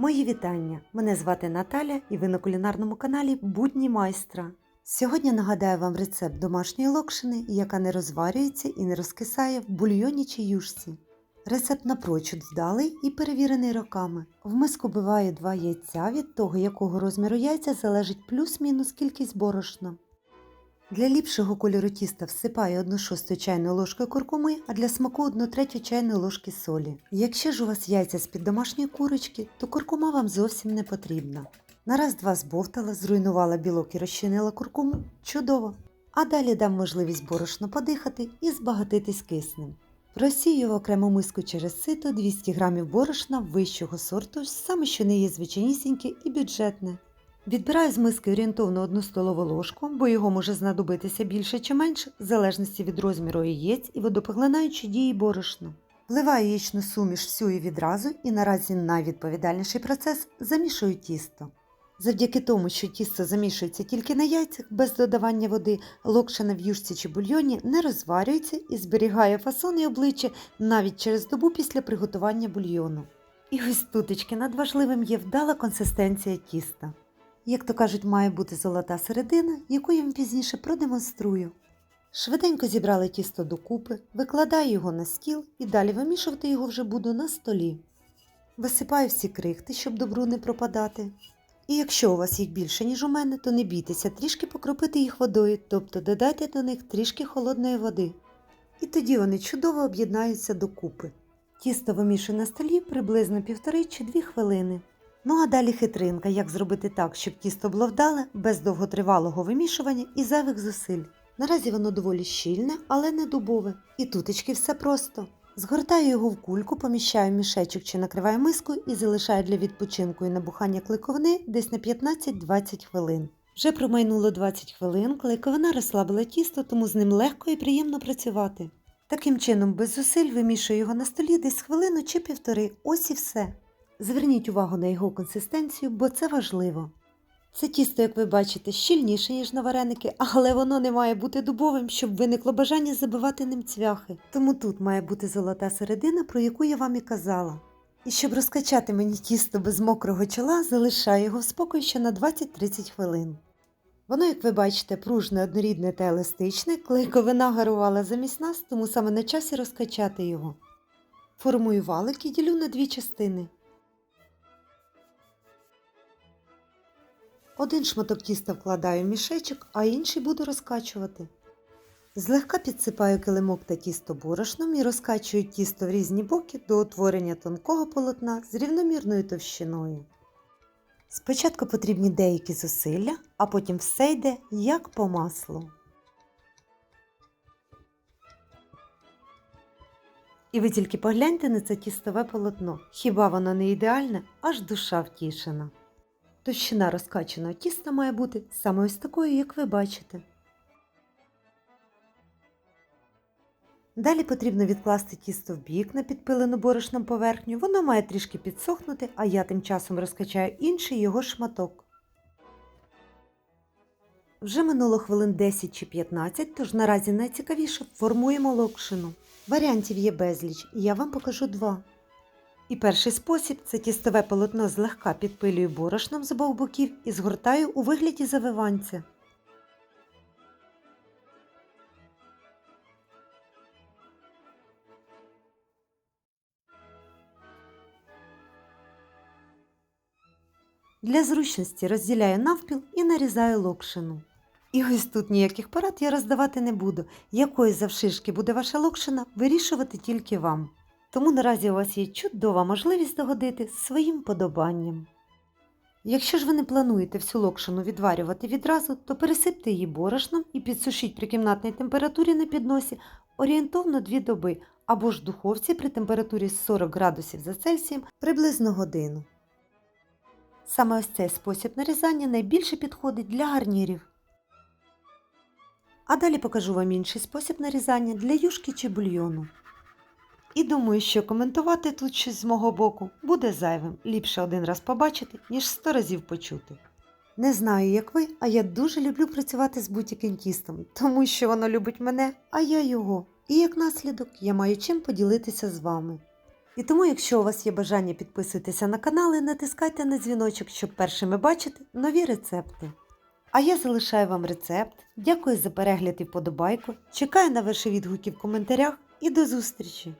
Мої вітання! Мене звати Наталя і ви на кулінарному каналі Будні майстра. Сьогодні нагадаю вам рецепт домашньої локшини, яка не розварюється і не розкисає в бульйоні чи юшці. Рецепт напрочуд вдалий і перевірений роками. В миску биваю два яйця, від того, якого розміру яйця залежить плюс-мінус кількість борошна. Для ліпшого кольору тіста всипаю 1 шосту чайну ложку куркуми, а для смаку 1 третю чайної ложки солі. Якщо ж у вас яйця з-під домашньої курочки, то куркума вам зовсім не потрібна. На раз-два збовтала, зруйнувала білок і розчинила куркуму чудово. А далі дам можливість борошно подихати і збагатитись киснем. Просію в окрему миску через сито 200 г борошна вищого сорту, саме що не є звичайнісіньке і бюджетне. Відбираю з миски орієнтовно 1 столову ложку, бо його може знадобитися більше чи менше, в залежності від розміру яєць і водопоглинаючої дії борошна. Вливаю яєчну суміш всю і відразу і наразі найвідповідальніший процес замішую тісто. Завдяки тому, що тісто замішується тільки на яйцях, без додавання води, локшина в юшці чи бульйоні не розварюється і зберігає фасон і обличчя навіть через добу після приготування бульйону. І ось тутечки надважливим є вдала консистенція тіста. Як то кажуть, має бути золота середина, яку я вам пізніше продемонструю. Швиденько зібрали тісто докупи, викладаю його на стіл і далі вимішувати його вже буду на столі. Висипаю всі крихти, щоб добру не пропадати. І якщо у вас їх більше, ніж у мене, то не бійтеся трішки покропити їх водою, тобто додайте до них трішки холодної води. І тоді вони чудово об'єднаються докупи. Тісто вимішую на столі приблизно півтори чи дві хвилини. Ну а далі хитринка, як зробити так, щоб тісто було вдале, без довготривалого вимішування і зайвих зусиль. Наразі воно доволі щільне, але не дубове. І тутечки все просто. Згортаю його в кульку, поміщаю мішечок чи накриваю миску і залишаю для відпочинку і набухання клейковини десь на 15-20 хвилин. Вже промайнуло 20 хвилин, клейковина розслабила тісто, тому з ним легко і приємно працювати. Таким чином, без зусиль вимішую його на столі десь хвилину чи півтори, ось і все. Зверніть увагу на його консистенцію, бо це важливо. Це тісто, як ви бачите, щільніше, ніж на вареники, але воно не має бути дубовим, щоб виникло бажання забивати ним цвяхи. Тому тут має бути золота середина, про яку я вам і казала. І щоб розкачати мені тісто без мокрого чола, залишаю його в спокій ще на 20-30 хвилин. Воно, як ви бачите, пружне, однорідне та еластичне, клейковина гарувала замість нас, тому саме на часі розкачати його. Формую валик і ділю на дві частини. Один шматок тіста вкладаю в мішечок, а інший буду розкачувати. Злегка підсипаю килимок та тісто борошном і розкачую тісто в різні боки до утворення тонкого полотна з рівномірною товщиною. Спочатку потрібні деякі зусилля, а потім все йде як по маслу. І ви тільки погляньте на це тістове полотно. Хіба воно не ідеальне, аж душа втішена. Товщина розкачаного тіста має бути саме ось такою, як ви бачите. Далі потрібно відкласти тісто в бік на підпилену борошном поверхню. Воно має трішки підсохнути, а я тим часом розкачаю інший його шматок. Вже минуло хвилин 10 чи 15, тож наразі найцікавіше формуємо локшину. Варіантів є безліч, і я вам покажу два. І перший спосіб це тістове полотно злегка підпилюю борошном з обох боків і згортаю у вигляді завиванця. Для зручності розділяю навпіл і нарізаю локшину. І ось тут ніяких порад я роздавати не буду. Якої завшишки буде ваша локшина, вирішувати тільки вам. Тому наразі у вас є чудова можливість догодити своїм подобанням. Якщо ж ви не плануєте всю локшину відварювати відразу, то пересипте її борошном і підсушіть при кімнатній температурі на підносі орієнтовно 2 доби або ж в духовці при температурі 40 градусів за Цельсієм приблизно годину. Саме ось цей спосіб нарізання найбільше підходить для гарнірів. А далі покажу вам інший спосіб нарізання для юшки чи бульйону. І думаю, що коментувати тут щось з мого боку буде зайвим. Ліпше один раз побачити, ніж сто разів почути. Не знаю, як ви, а я дуже люблю працювати з будь-яким тому що воно любить мене, а я його. І як наслідок я маю чим поділитися з вами. І тому, якщо у вас є бажання підписуйтеся на канал і натискайте на дзвіночок, щоб першими бачити нові рецепти. А я залишаю вам рецепт. Дякую за перегляд і вподобайку. Чекаю на ваші відгуки в коментарях і до зустрічі!